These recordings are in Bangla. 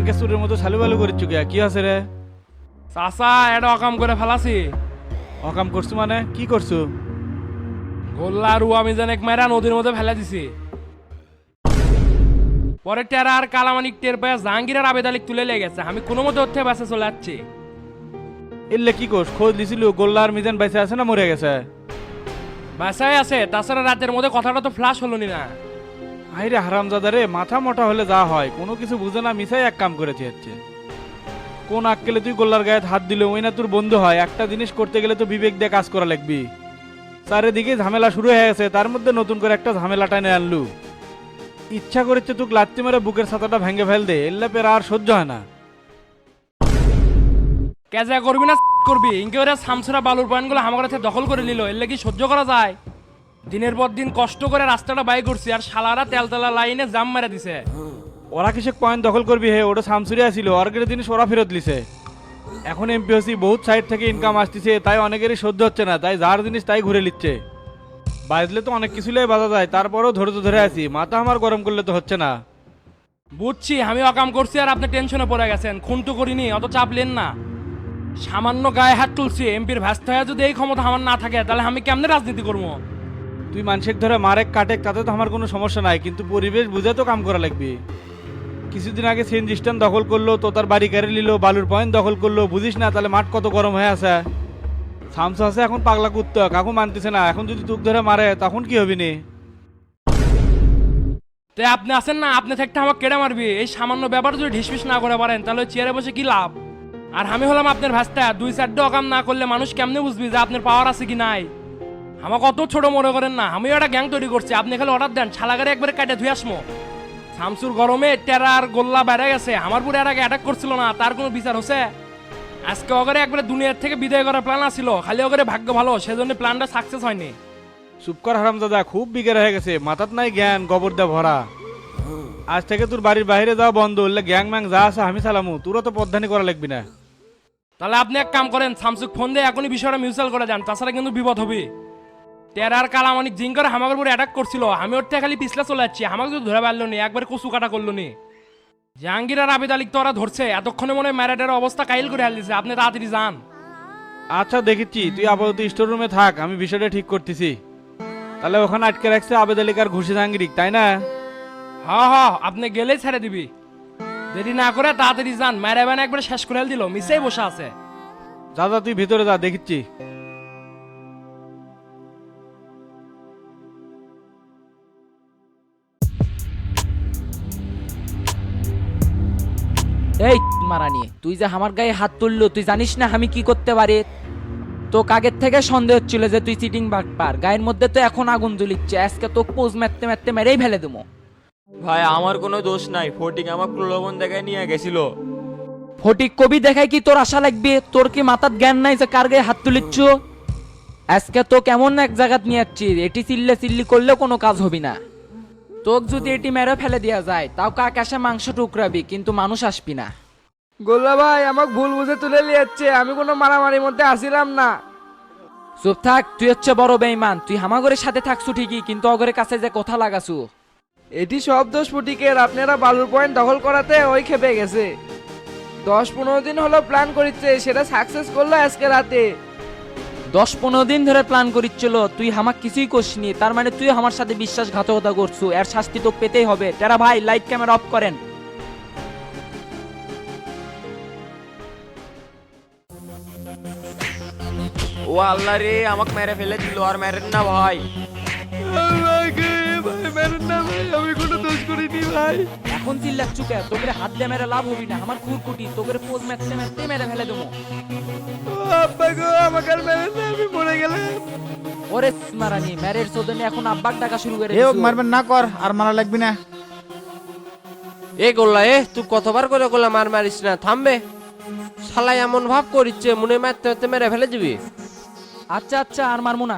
ব্যাংকে সুরের মতো সালু বালু করিচ্ছু গিয়া কি আছে রে? চাচা এটা অকাম করে ফেলাছি। অকাম করছু মানে? কি করছু? গোল্লা রু আমি যেন এক মেরা নদীর মধ্যে ফেলে দিছি। পরে টেরা আর কালামানিক টের পায় জাহাঙ্গীরের আবেদালিক তুলে লেগেছে আমি কোনো মতো হচ্ছে বাসে চলে যাচ্ছি। এলে কি করছ খোঁজ দিছিল গোল্লা আর মিজান বাইসে আছে না মরে গেছে? বাসায় আছে তাছাড়া রাতের মধ্যে কথাটা তো ফ্লাশ হলো না। আইরে হারামজাদা রে, মাথা মোটা হলে যা হয়, কোনো কিছু বুঝে না মিশাই এক কাম করেছে হচ্ছে। কোন আক্কেলে তুই গোল্লার গায়ে হাত দিলে ওই না তোর বন্ধু হয়, একটা জিনিস করতে গেলে তো বিবেক দিয়ে কাজ করা লাগবি। চারিদিকে ঝামেলা শুরু হয়ে গেছে, তার মধ্যে নতুন করে একটা ঝামেলা টানে আনলু। ইচ্ছা করেছে তুই লাত্তি মেরে বুকের ছাতাটা ভেঙে ফেল দে এল্লা পের আর সহ্য হয় না। কেজা করবি না করবি? ইনকে ওরা সামসুরা বালুর পয়েন্টগুলো আমার কাছে দখল করে নিল এর কি সহ্য করা যায়? দিনের পর দিন কষ্ট করে রাস্তাটা বাই করছি আর শালারা তেলতলা লাইনে জাম মেরে দিছে। ওরা কিসে কয়েন দখল করবি হে? ওটা সামসুরিয়া ছিল অর্গের জিনিস ওরা ফেরত লিছে এখন এমপি হসি বহুত সাইড থেকে ইনকাম আসতেছে তাই অনেকেরই সহ্য হচ্ছে না তাই যার জিনিস তাই ঘুরে নিচ্ছে। বাজলে তো অনেক কিছুলেই বাজা যায় তারপরেও ধৈর্য ধরে আছি মাথা আমার গরম করলে তো হচ্ছে না। বুঝছি আমি অকাম করছি আর আপনি টেনশনে পড়ে গেছেন খুনটু করিনি অত চাপ লেন না। সামান্য গায়ে হাত তুলছি এমপির ব্যস্ত হয়ে যদি এই ক্ষমতা আমার না থাকে তাহলে আমি কেমনে রাজনীতি করব? তুই মানসিক ধরে মারেক, কাটেক, তাতে তো আমার কোনো সমস্যা নাই, কিন্তু পরিবেশ বুঝে তো কাম করা লাগবে। কিছুদিন আগে সিএনজি স্ট্যান্ড দখল করল, তো তার বাড়ি কেড়ে নিল, বালুর পয়েন্ট দখল করল, বুঝিস না, তাহলে মাঠ কত গরম হয়ে আছে। সামসু আছে, এখন পাগলা কুত্তা, কাকু মানতেছে না, এখন যদি তুক ধরে মারে, তখন কি হবি নি? তে আপনি আছেন না, আপনি থাকতে আমাকে কেড়ে মারবি, এই সামান্য ব্যাপার যদি ঢিসফিস না করে পারেন, তাহলে চেয়ারে বসে কি লাভ? আর আমি হলাম আপনার ভাস্তা, দুই চারটে অকাম না করলে মানুষ কেমনে বুঝবি যে আপনার পাওয়ার আছে কি নাই? আমাকে অত ছোট মনে করেন না। আমিও একটা গ্যাং তৈরি করছি। আপনি খালি অর্ডার দেন ছালাগারে একবারে কাটে ধুয়ে আসমো। শামসুর গরমে টেরা আর গোল্লা বেড়ে গেছে। আমার পুরো এর আগে অ্যাটাক করছিল না তার কোনো বিচার হচ্ছে? আজকে ওগরে একবারে দুনিয়ার থেকে বিদায় করার প্ল্যান আছিল। খালি ওগরে ভাগ্য ভালো সেজন্য প্ল্যানটা সাকসেস হয়নি। চুপ কর হারাম দাদা খুব বিগের হয়ে গেছে। মাথাত নাই জ্ঞান গোবর দা ভরা। আজ থেকে তোর বাড়ির বাইরে যাওয়া বন্ধ হলে গ্যাং ম্যাং যা আছে আমি চালামু। তোরও তো পদ্ধানি করা লাগবি না। তাহলে আপনি এক কাম করেন স্যামসুং ফোন দিয়ে এখনই বিষয়টা মিউচুয়াল করে যান তাছাড়া কিন্তু বিপদ হবে টেরার কালাম অনেক জিং করে হামাগের উপরে অ্যাটাক করছিল। আমি ওর থেকে খালি পিছলা চলে যাচ্ছি আমাকে তো ধরে পারল নি একবার কচু কাটা করল নি। জাহাঙ্গীর আর আবেদ আলিক তো ওরা ধরছে এতক্ষণে মনে হয় ম্যারেডের অবস্থা কাইল করে হাল আপনি তাড়াতাড়ি যান। আচ্ছা দেখেছি তুই আপাতত স্টোর রুমে থাক আমি বিষয়টা ঠিক করতেছি। তাহলে ওখানে আটকে রাখছে আবেদ আলিক আর ঘুষি জাহাঙ্গীরিক তাই না? হ্যাঁ হ্যাঁ আপনি গেলেই ছেড়ে দিবি। দেরি না করে তাড়াতাড়ি যান ম্যারেবান একবার শেষ করে দিল মিসেই বসে আছে। যা তুই ভিতরে যা দেখিচ্ছি। এই মারানি তুই যে আমার গায়ে হাত তুললো তুই জানিস না আমি কি করতে পারি? তো কাগের থেকে সন্দেহ হচ্ছিল যে তুই চিটিং বাট পার। গায়ের মধ্যে তো এখন আগুন জ্বলিচ্ছে। আজকে তো পোজ মারতে মারতে মেরেই ফেলে দেবো। ভাই আমার কোনো দোষ নাই। ফটিক আমার প্রলোভন দেখায় নিয়ে গেছিল। ফটিক কবি দেখায় কি তোর আশা লাগবে? তোর কি মাথার জ্ঞান নাই যে কার গায়ে হাত তুলিচ্ছ আজকে তো কেমন এক জায়গাত নিয়ে যাচ্ছি এটি চিল্লে চিল্লি করলেও কোনো কাজ হবি না। তোক যদি এটি মেরে ফেলে দেওয়া যায় তাও কাক আসে মাংস টুকরাবি কিন্তু মানুষ আসবি না। গোল্লা ভাই আমাকে ভুল বুঝে তুলে নিয়েছে আমি কোনো মারামারির মধ্যে আসিলাম না। চুপ থাক তুই হচ্ছে বড় বেইমান তুই হামাগরের সাথে থাকছু ঠিকই কিন্তু অগরের কাছে যে কথা লাগাছু। এটি সব দোষ ফুটিকের আপনারা বালুর পয়েন্ট দখল করাতে ওই খেপে গেছে। দশ পনেরো দিন হলো প্ল্যান করিচ্ছে সেটা সাকসেস করল আজকে রাতে। দশ পনেরো দিন ধরে প্ল্যান করিচ্ছিল তুই হামাক কিছুই করছিনি তার মানে তুই আমার সাথে বিশ্বাসঘাতকতা করছু এর শাস্তি তো পেতেই হবে। টেরা ভাই লাইট ক্যামেরা অফ করেন। ও আল্লাহ রে আমাকে মেরে ফেলে দিল আর মেরেন না ভাই আমি কোনো দোষ করিনি ভাই। এখন চিল্লাচ্ছু কে তোকে হাত দিয়ে মেরে লাভ হবি না আমার খুরকুটি তোকে পোজ মারতে মারতে মেরে ফেলে দেবো। আব্বা গো আমাকে মেরেছে আমি মরে গেলাম। ওরে মারানি ম্যারের চোদনে এখন আব্বাক ডাকা শুরু করে এ। মারবেন না কর আর মারা লাগবি না। এ গোল্লা এ তুই কতবার করে গোল্লা মার মারিস না থামবে। শালা এমন ভাব করিচ্ছে মনে মারতে মারতে মেরে ফেলে দিবি। আচ্ছা আচ্ছা আর মারমু না।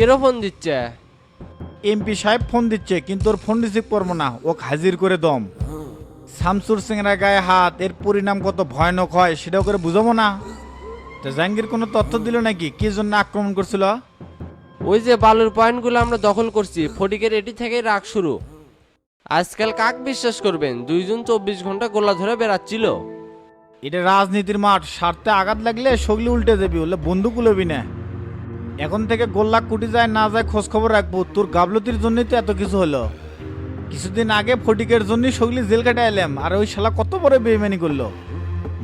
কেরো ফোন দিচ্ছে? এমপি সাহেব ফোন দিচ্ছে কিন্তু ওর ফোন রিসিভ করব না। ওকে হাজির করে দম। শামসুর সিংরা গায়ে হাত এর পরিণাম কত ভয়ানক হয় সেটাও করে বুঝাবো না। তো জাহাঙ্গীর কোনো তথ্য দিল নাকি? কি জন্য আক্রমণ করছিল? ওই যে বালুর পয়েন্টগুলো আমরা দখল করছি ফটিকের এটি থেকেই রাগ শুরু। আজকাল কাক বিশ্বাস করবেন? দুইজন চব্বিশ ঘণ্টা গোলা ধরে বেড়াচ্ছিল। এটা রাজনীতির মাঠ স্বার্থে আঘাত লাগলে সগলি উল্টে যাবি বলে বন্দুক উলবি না। এখন থেকে গোল্লা কুটি যায় না যায় খোঁজ খবর রাখব। তোর গাবলতির জন্যই তো এত কিছু হলো। কিছুদিন আগে ফটিকের জন্যই সগলি জেল কেটে এলাম আর ওই শালা কত বড় বেইমানি করল।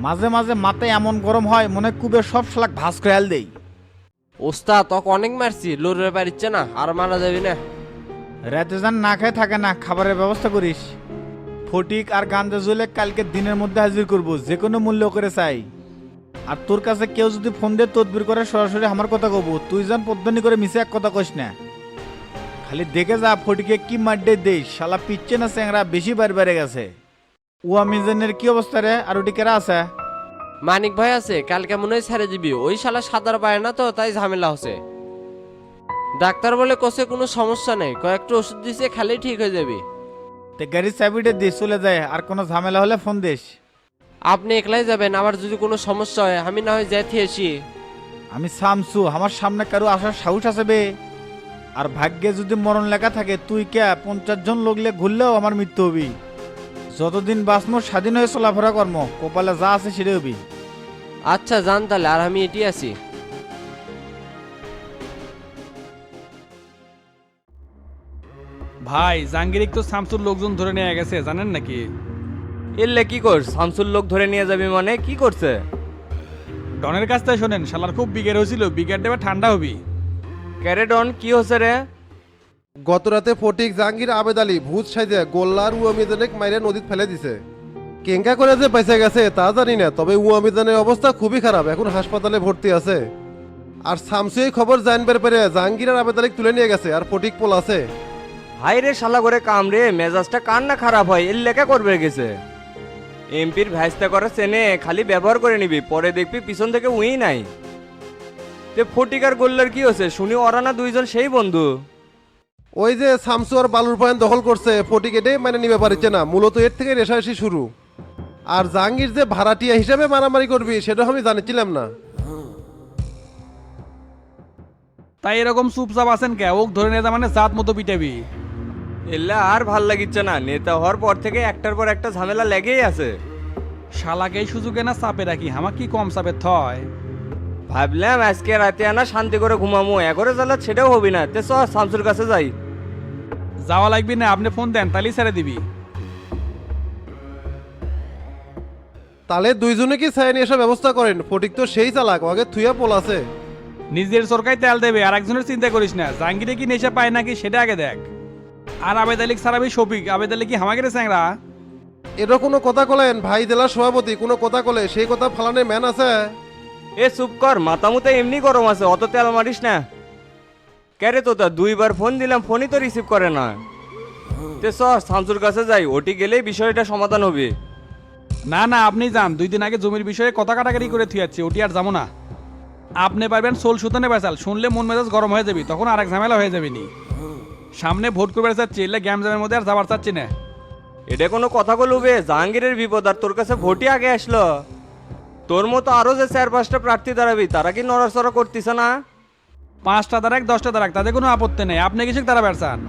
মাঝে মাঝে মাথায় এমন গরম হয় মনে কুবে সব শালাক ভাস করে আল দেই। ওস্তা তক অনেক মারছি লড়ে পারিচ্ছে না আর মারা যাবি না। রাতে যান না খায় থাকে না খাবারের ব্যবস্থা করিস। ফটিক আর গান্দা জুলে কালকে দিনের মধ্যে হাজির করব যে কোনো মূল্য করে চাই। আর তোর কাছে কেউ যদি ফোন দিয়ে তদবির করে সরাসরি আমার কথা কব। তুই যান পদ্মনি করে মিশে এক কথা কইস না। খালি দেখে যা ফটিকে কি মাড্ডে দেই। শালা পিচ্ছে না স্যাংরা বেশি বাড়ি বেড়ে গেছে। উয়া মিজানের কি অবস্থা রে? আর ওটি কেরা আছে? মানিক ভাই আছে কালকে মনে হয় ছেড়ে দিবি। ওই শালা সাদার পায় না তো তাই ঝামেলা হচ্ছে। ডাক্তার বলে কোসে কোনো সমস্যা নেই। কয়েকটা ওষুধ দিছে খালি ঠিক হয়ে যাবে। তে গাড়ির চাবিটা দিয়ে চলে যায়। আর কোনো ঝামেলা হলে ফোন দিস। আপনি একলাই যাবেন আবার যদি কোনো সমস্যা হয় আমি না হয় যেতে আসি। আমি সামসু আমার সামনে কারও আসার সাহস আছে বে। আর ভাগ্যে যদি মরণ লেখা থাকে তুই কে? পঞ্চাশ জন লোকলে ঘুরলেও আমার মৃত্যু হবি। যতদিন বাঁচমো স্বাধীন হয়ে চলাফেরা কর্ম। কপালে যা আছে সেটা হবি। আচ্ছা যান তাহলে আর আমি এটি আছি। ভাই জাঙ্গিরিক তো শামসুর লোকজন ধরে নিয়ে গেছে জানেন নাকি? এলে কি কর? শামসুর লোক ধরে নিয়ে যাবি মানে? কি করছে? ডনের কাছ থেকে শোনেন শালার খুব বিগের হয়েছিল বিগের দেবে ঠান্ডা হবি। ক্যারেডন কি হচ্ছে রে? গতরাতে ফটিক জাহাঙ্গীর আবেদ আলী ভূত সাইজে গোল্লার উয়ামিদানেক মাইরে নদীত ফেলে দিছে। কেঙ্কা করে যে বেঁচে গেছে তা জানি না তবে উয়ামিদানের অবস্থা খুবই খারাপ এখন হাসপাতালে ভর্তি আছে। আর শামসু এই খবর জানবার পেরে জাহাঙ্গীর আর আবেদ আলীক তুলে নিয়ে গেছে আর ফটিক পোল আছে। হাই রে শালা করে কাম রে মেজাজটা কার না খারাপ হয় এর লেখা করবে গেছে? এমপির ভ্যাস্তা করে চেনে খালি ব্যবহার করে নিবি পরে দেখবি পিছন থেকে উই নাই। তে ফটিকার গোল্লার কি হচ্ছে? শুনি ওরা না দুইজন সেই বন্ধু। ওই যে শামসু আর বালুর পয়েন্ট দখল করছে ফটিক এটাই মানে নিবে পারছে না মূলত এর থেকে রেশারেশি শুরু। আর জাহাঙ্গীর যে ভাড়াটিয়া হিসেবে মারামারি করবি সেটা আমি জানিছিলাম না। তাই এরকম চুপচাপ আছেন কে? ওক ধরে নিয়ে মানে জাত মতো পিটাবি। এলে আর ভালো লাগিচ্ছে না নেতা হওয়ার পর থেকে একটার পর একটা ঝামেলা লেগেই আছে। শালাকে এই সুযোগে না চাপে রাখি আমার কি কম চাপে থয়? ভাবলাম আজকে রাতে আনা শান্তি করে ঘুমামো একরে জ্বালা সেটাও হবি না তে চ শামসুর কাছে যাই। যাওয়া লাগবি না আপনি ফোন দেন তাহলেই ছেড়ে দিবি। তাহলে দুইজনে কি সাইন এসব ব্যবস্থা করেন? ফটিক তো সেই চালাক আগে থুয়া পোল আছে। নিজের সরকারি তেল দেবে আর একজনের চিন্তা করিস না জাহাঙ্গীরে কি নেশা পায় নাকি সেটা আগে দেখ। আর আবেদ আলিক সারাবি শফিক আবেদ আলী কি হামাগের স্যাংরা? এটা কোনো কথা কলেন ভাই জেলার সভাপতি কোনো কথা কলে সেই কথা ফালানে ম্যান আছে? এ চুপ কর মাথামুতে এমনি গরম আছে অত তেল মারিস না। ক্যারে তো তা দুইবার ফোন দিলাম ফোনই তো রিসিভ করে না। তে চ শামসুর কাছে যাই ওটি গেলেই বিষয়টা সমাধান হবে। না না আপনি যান দুই দিন আগে জমির বিষয়ে কথা কাটাকাটি করে থুয়াচ্ছি ওটি আর যাব না। আপনি পারবেন সোল সুতনে বেচাল শুনলে মন মেজাজ গরম হয়ে যাবি তখন আরেক ঝামেলা হয়ে যাবি নি সামনে ভোট করবে চাচ্ছি এলে গ্যাম জ্যামের মধ্যে আর যাবার চাচ্ছি না। এটা কোনো কথা বলবে জাহাঙ্গীরের বিপদ আর তোর কাছে ভোটই আগে আসলো। তোর মতো আরও যে চার পাঁচটা প্রার্থী দাঁড়াবি তারা কি নড়াচড়া করতেছে না? পাঁচটা দাঁড়াক দশটা দাঁড়াক তাতে কোনো আপত্তি নেই। আপনি কিছু তারা বেড়ান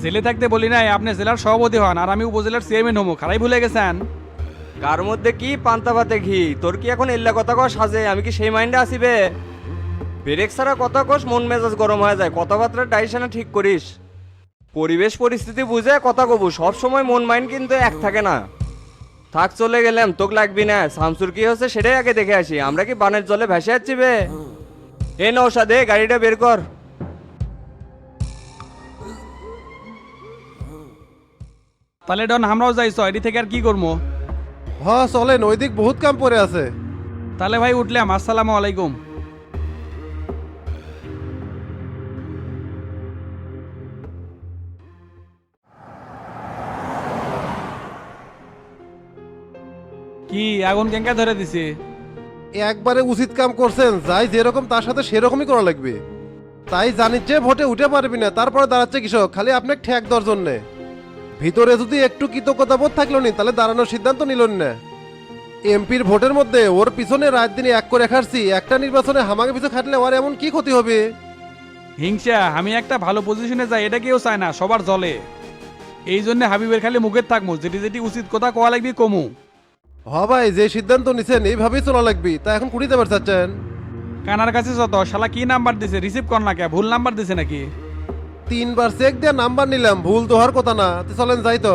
জেলে থাকতে বলি নাই আপনি জেলার সভাপতি হন আর আমি উপজেলার চেয়ারম্যান হমো খারাই ভুলে গেছেন? কার মধ্যে কি পান্তা ভাতে ঘি? তোর কি এখন এল্লা কথা কস সাজে? আমি কি সেই মাইন্ডে আসিবে ব্রেক ছাড়া কথা কস মন মেজাজ গরম হয়ে যায়। কথাবার্তা ডাইশানা ঠিক করিস। পরিবেশ পরিস্থিতি বুঝে কথা কবু। সব সময় মন মাইন্ড কিন্তু এক থাকে না। থাক চলে গেলাম। তোক লাগবি না। শামসুর কি হচ্ছে সেটাই আগে দেখে আসি। আমরা কি বানের জলে ভেসে যাচ্ছি বে? এ নৌসা দে গাড়িটা বের কর। তাহলে ডন আমরাও যাইছ এটি থেকে আর কি করব হ চলেন। ওই দিক বহুত কাম পড়ে আছে। তাহলে ভাই উঠলাম। আসসালামু আলাইকুম। কি আগুন কেঙ্কা ধরে দিছে? একবারে উচিত কাম করছেন যাই যেরকম তার সাথে সেরকমই করা লাগবে। তাই জানিস যে ভোটে উঠে পারবি না তারপরে দাঁড়াচ্ছে কৃষক খালি আপনাকে ঠেক দেওয়ার জন্যে। ভিতরে যদি একটু কৃতজ্ঞতা বোধ থাকল নি তাহলে দাঁড়ানোর সিদ্ধান্ত নিল না। এমপির ভোটের মধ্যে ওর পিছনে রাত দিনে এক করে খাটছি একটা নির্বাচনে হামাকে পিছু খাটলে ওর এমন কি ক্ষতি হবে? হিংসা আমি একটা ভালো পজিশনে যাই এটা কেউ চায় না সবার জলে। এই জন্য হাবিবের খালি মুখের থাকব যেটি যেটি উচিত কথা কোয়া লাগবে কমু। হ ভাই যে সিদ্ধান্ত নিছেন এইভাবেই চলা লাগবি। তা এখন কুড়িতে পার চাচ্ছেন? কানার কাছে যত শালা কি নাম্বার দিছে? রিসিভ কর না কে? ভুল নাম্বার দিছে নাকি? তিনবার চেক দিয়ে নাম্বার নিলাম ভুল তো হওয়ার কথা না। তো চলেন যাই তো।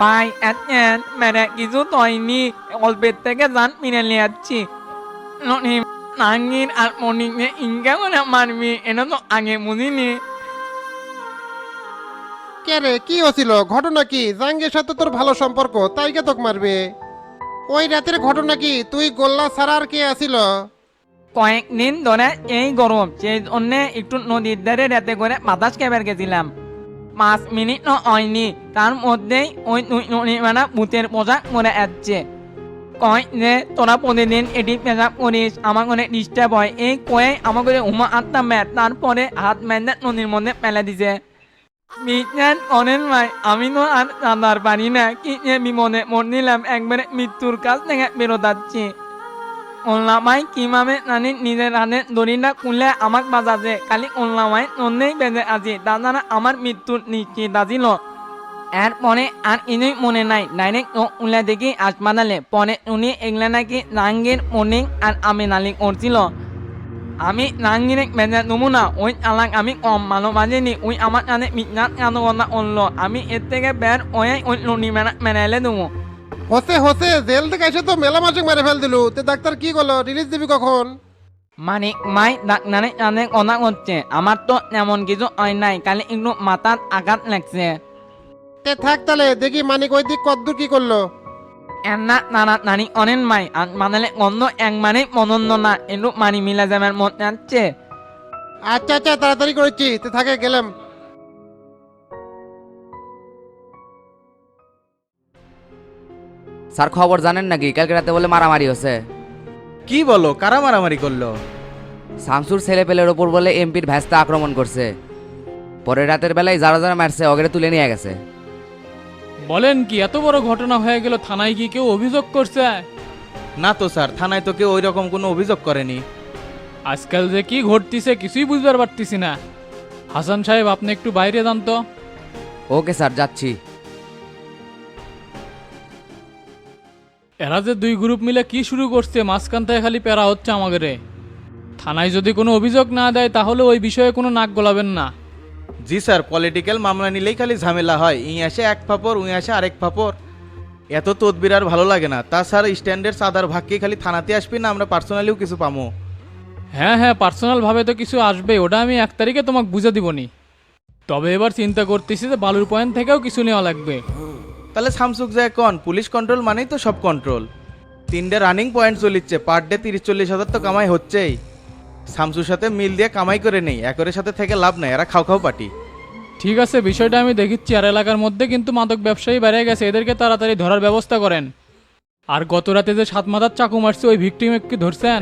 পাই এত মেরে কিছু তৈনি অল্পের থেকে জান মিনে ননি নাঙ্গির আর মনিকে ইনকা করে মারবি এটা তো আগে বুঝিনি। কে রে কি হছিল ঘটনা কি? জাঙ্গের সাথে তোর ভালো সম্পর্ক, তাই কে তোক মারবে? ওই রাতের ঘটনা কি? তুই গোল্লা ছাড়া আর কে আসিল কয়েকদিন ধরে এই গরম, সেই জন্য একটু নদীর ধারে রাতে করে বাতাস কেবার গেছিলাম। পাঁচ মিনিট হয়নি, তার মধ্যেই ওই নদীমানা ভূতের পোশাক মরে আসছে। কয় যে, তোরা প্রতিদিন এটি পেশাব করিস আমার করে ডিস্টার্ব হয়। এই কয়ে আমার করে উমা আত্মা ম্যাট তারপরে হাত ম্যান্ডে নদীর মধ্যে ফেলে দিছে। অনেন ভাই আমি না কি যে বিমনে মর নিলাম, একবারে মৃত্যুর কাছ থেকে বেরোতাচ্ছি ওল্লামাই কীভাবে জানি নিজের হাতে দড়িটা খুলে আমাক বাজাছে নন্দেই বেঁধে আছে তাছাড়া আমার মৃত্যুর নিশ্চিত আছিল এরপরে আর ইনুই মনে নাই ডাইরেক্ট ও উলে দেখি হাসপাতালে পরে উনি এগুলা নাকি নাঙ্গির মর্নিং আর আমি নালি করছিল আমি নাঙ্গিরে বেঁধে দেবো না ওই আলাক আমি কম ভালো বাজেনি ওই আমার কানে মিটনাথ কানকনা অনল আমি এর থেকে বের ওই ওই লুনি মেনা মেনাইলে দেবো হসে হসে জেল থেকে এসে তো মেলা মাসে মেরে ফেল দিলু তে ডাক্তার কি করল রিলিজ দিবি কখন মানে মাই ডাক্তারে কানে কথা করছে আমার তো এমন কিছু হয় নাই খালি একটু মাথার আঘাত লাগছে তে থাক তাহলে দেখি মানিক ওই দিক কদ্দূর কি করল এন্না নানা নানি অনেন মাই আর মানালে গন্ধ এক মানে মনন্দ না একটু মানি মিলা যাবার মন যাচ্ছে আচ্ছা আচ্ছা তাড়াতাড়ি করেছি তে থাকে গেলাম। স্যার খবর জানেন নাকি? কালকে রাতে বলে মারামারি হচ্ছে। কি বলো? কারা মারামারি করল? শামসুর ছেলেপেলের ওপর বলে এমপির ভ্যাস্তা আক্রমণ করছে। পরে রাতের বেলায় যারা যারা মারছে অগরে তুলে নিয়ে গেছে। বলেন কি এত বড় ঘটনা হয়ে গেল থানায় কি কেউ অভিযোগ করছে? না তো স্যার থানায় তো কেউ ওই রকম কোনো অভিযোগ করেনি। আজকাল যে কি ঘটতিছে কিছুই বুঝবার পারতেছি না। হাসান সাহেব আপনি একটু বাইরে যান তো। ওকে স্যার যাচ্ছি। এরা যে দুই গ্রুপ মিলে কি শুরু করছে মাঝখান থেকে খালি প্যারা হচ্ছে আমাদের থানায় যদি কোনো অভিযোগ না দেয় তাহলে ওই বিষয়ে কোনো নাক গলাবেন না। জি স্যার পলিটিক্যাল মামলা নিলেই খালি ঝামেলা হয়। ই আসে এক ফাপর উই আসে আরেক ফাপর এত তদবির আর ভালো লাগে না। তা স্যার স্ট্যান্ডার্ড সাদার ভাগকে খালি থানাতে আসবি না আমরা পার্সোনালিও কিছু পামো? হ্যাঁ হ্যাঁ পার্সোনালভাবে তো কিছু আসবে। ওটা আমি এক তারিখে তোমাকে বুঝে দিব দিবনি। তবে এবার চিন্তা করতেছি যে বালুর পয়েন্ট থেকেও কিছু নেওয়া লাগবে। তাহলে সামসুক যায় কন? পুলিশ কন্ট্রোল মানেই তো সব কন্ট্রোল তিনটে রানিং পয়েন্ট চলিচ্ছে। পার ডে তিরিশ চল্লিশ হাজার তো কামাই হচ্ছেই। সামসুর সাথে মিল দিয়ে কামাই করে নেই একরের সাথে থেকে লাভ নাই এরা খাও খাও পাটি ঠিক আছে বিষয়টা আমি দেখিচ্ছি আর এলাকার মধ্যে কিন্তু মাদক ব্যবসায়ী বেড়ে গেছে এদেরকে তাড়াতাড়ি ধরার ব্যবস্থা করেন। আর গত রাতে যে সাত মাথার চাকু মারছে ওই ভিকটিম কি ধরছেন?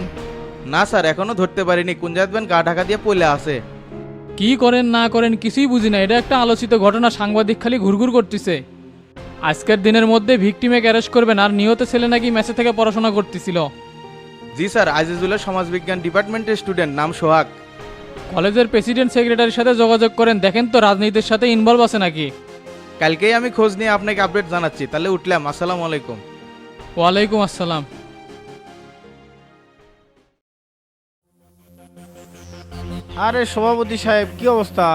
না স্যার এখনও ধরতে পারিনি কোন যাবেন গা ঢাকা দিয়ে পলে আসে কি করেন না করেন কিছুই বুঝি না এটা একটা আলোচিত ঘটনা সাংবাদিক খালি ঘুরঘুর করতেছে। আজকের দিনের মধ্যে ভিকটিমে অ্যারেস্ট করবেন আর নিহত ছেলে নাকি মেসে থেকে পড়াশোনা করতেছিল। জি স্যার আজিজুলের সমাজবিজ্ঞান ডিপার্টমেন্টের স্টুডেন্ট নাম সোহাগ। কলেজের প্রেসিডেন্ট সেক্রেটারির সাথে যোগাযোগ করেন দেখেন তো রাজনীতির সাথে ইনভলভ আছে নাকি? কালকেই আমি খোঁজ নিয়ে আপনাকে আপডেট জানাচ্ছি তাহলে উঠলাম আসসালামু আলাইকুম। ওয়ালাইকুম আসসালাম। আরে সভাপতি সাহেব কি অবস্থা?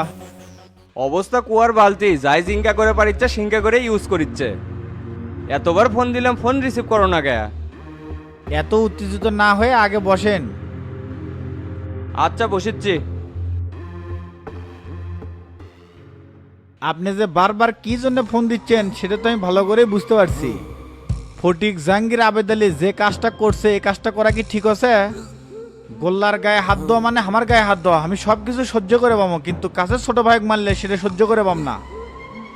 অবস্থা কুয়ার বালতি যাই জিঙ্কা করে পারিচ্ছে সিঙ্কা করে ইউজ করিচ্ছে। এতবার ফোন দিলাম ফোন রিসিভ করো না কে? এত উত্তেজিত না হয়ে আগে বসেন। আচ্ছা বসেছি। আপনি যে বারবার কি জন্য ফোন দিচ্ছেন সেটা তো আমি ভালো করে বুঝতে পারছি। ফটিক জাহাঙ্গীর আবেদ আলী যে কাজটা করছে এই কাজটা করা কি ঠিক আছে? গোল্লার গায়ে হাত দেওয়া মানে আমার গায়ে হাত দেওয়া। আমি সব কিছু সহ্য করে পাবো কিন্তু কাছের ছোট ভাইক মারলে সেটা সহ্য করে পাম না।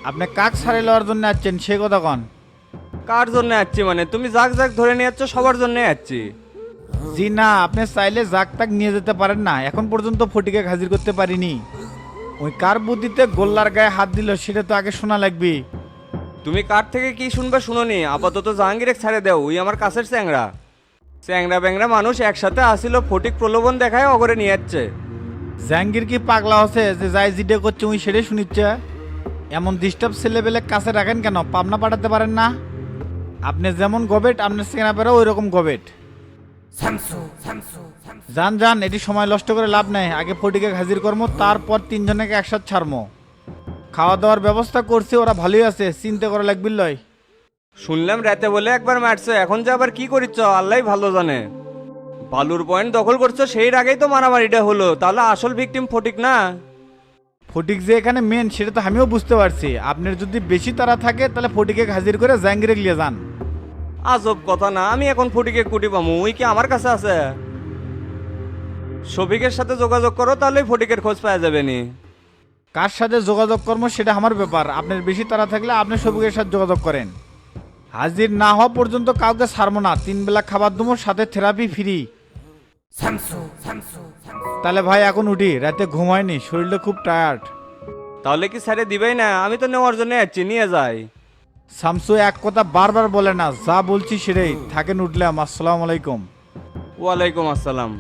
আপনি কাক ছাড়ে লওয়ার জন্য আসছেন সে কথা কন। কার জন্য যাচ্ছি মানে? তুমি যাক যাক ধরে নিয়ে যাচ্ছ সবার জন্য যাচ্ছি জি না আপনি চাইলে জাক তাক নিয়ে যেতে পারেন না। এখন পর্যন্ত ফটিকে হাজির করতে পারিনি। ওই কার বুদ্ধিতে গোল্লার গায়ে হাত দিল সেটা তো আগে শোনা লাগবে। তুমি কার থেকে কি শুনবে শুনোনি? আপাতত জাহাঙ্গীর ছাড়ে দেও ওই আমার কাছের চ্যাংরা। চ্যাংরা ব্যাংরা মানুষ একসাথে আসিল ফটিক প্রলোভন দেখায় অগরে নিয়ে যাচ্ছে। জাহাঙ্গীর কি পাগলা হচ্ছে যে যাই জিডে করছে উনি সেটাই শুনিচ্ছে? এমন ডিস্টার্ব ছেলে পেলে কাছে রাখেন কেন? পাবনা পাঠাতে পারেন না? আপনি যেমন গবেট আপনার সেনাপেরাও ওই রকম গবেট যান যান এটি সময় নষ্ট করে লাভ নাই। আগে ফটিকে হাজির করব তারপর তিনজনকে একসাথে ছাড়মো। খাওয়া দাওয়ার ব্যবস্থা করছি ওরা ভালোই আছে চিন্তা করা লাগবে লয়। শুনলাম রাতে বলে একবার মারছে এখন যে আবার কি করিচ্ছ আল্লাহ ভালো জানে। বালুর পয়েন্ট দখল করছ সেই আগেই তো মারামারিটা হলো তাহলে আসল ভিকটিম ফটিক না? ফটিক যে এখানে মেন সেটা তো আমিও বুঝতে পারছি। আপনার যদি বেশি তারা থাকে তাহলে ফটিকে হাজির করে জাহাঙ্গীরে নিয়ে যান। আজব কথা না আমি এখন ফটিকে কুটি পামু ওই কি আমার কাছে আছে? শফিকের সাথে যোগাযোগ করো তাহলে ফটিকের খোঁজ পাওয়া যাবে নি। কার সাথে যোগাযোগ করব সেটা আমার ব্যাপার। আপনার বেশি তারা থাকলে আপনি সবিকের সাথে যোগাযোগ করেন। হাজির না হওয়া পর্যন্ত কাউকে ছাড়বো না। তিন বেলা খাবার দেবো সাথে থেরাপি ফ্রি তাহলে ভাই এখন উঠি রাতে ঘুমায়নি শরীরটা খুব টায়ার্ড তাহলে কি স্যারে দিবেই না? আমি তো নেওয়ার জন্য যাচ্ছি নিয়ে যাই। শামসু এক কথা বারবার বলে না যা বলছি সেটাই। থাকেন উঠলাম আসসালামু আলাইকুম। ওয়ালাইকুম আসসালাম।